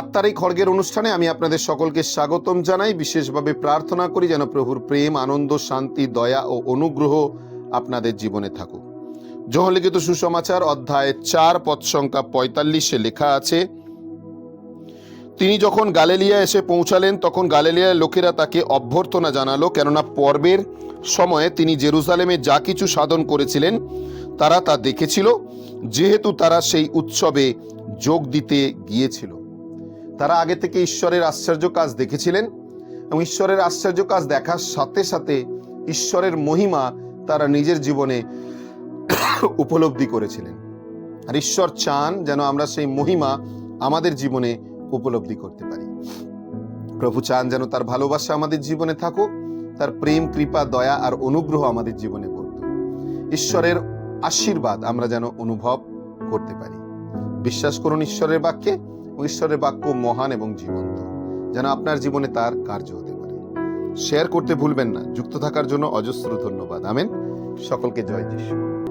আত্মার এই খড়গের অনুষ্ঠানে আমি আপনাদের সকলকে স্বাগতম জানাই। বিশেষভাবে প্রার্থনা করি যেন প্রভুর প্রেম, আনন্দ, শান্তি, দয়া ও অনুগ্রহ আপনাদের জীবনে থাকুক। জহলিখিত সুসমাচার অধ্যায় চার, পদ সংখ্যা পঁয়তাল্লিশে লেখা আছে, তিনি যখন গালেলিয়া এসে পৌঁছালেন, তখন গালেলিয়ার লোকেরা তাকে অভ্যর্থনা জানালো, কেননা পর্বের সময়ে তিনি জেরুজালেমে যা কিছু সাধন করেছিলেন, তারা তা দেখেছিল, যেহেতু তারা সেই উৎসবে যোগ দিতে গিয়েছিল। তারা আগে থেকে ঈশ্বরের আশ্চর্য কাজ দেখেছিলেন এবং ঈশ্বরের আশ্চর্য কাজ দেখার সাথে সাথে ঈশ্বরের মহিমা তারা নিজের জীবনে উপলব্ধি করেছিলেন। আর ঈশ্বর চান যেন আমরা সেই মহিমা আমাদের জীবনে উপলব্ধি করতে পারি। প্রভু চান যেন তার ভালোবাসা আমাদের জীবনে থাকুক, তার প্রেম, কৃপা, দয়া আর অনুগ্রহ আমাদের জীবনে করত ঈশ্বরের আশীর্বাদ আমরা যেন অনুভব করতে পারি। বিশ্বাস করুন ঈশ্বরের বাক্যে ঈশ্বরের বাক্য মহান এবং জীবন্ত, যেন আপনার জীবনে তার কার্য হতে পারে। শেয়ার করতে ভুলবেন না। যুক্ত থাকার জন্য অজস্র ধন্যবাদ। আমেন। সকলকে জয় যিশু।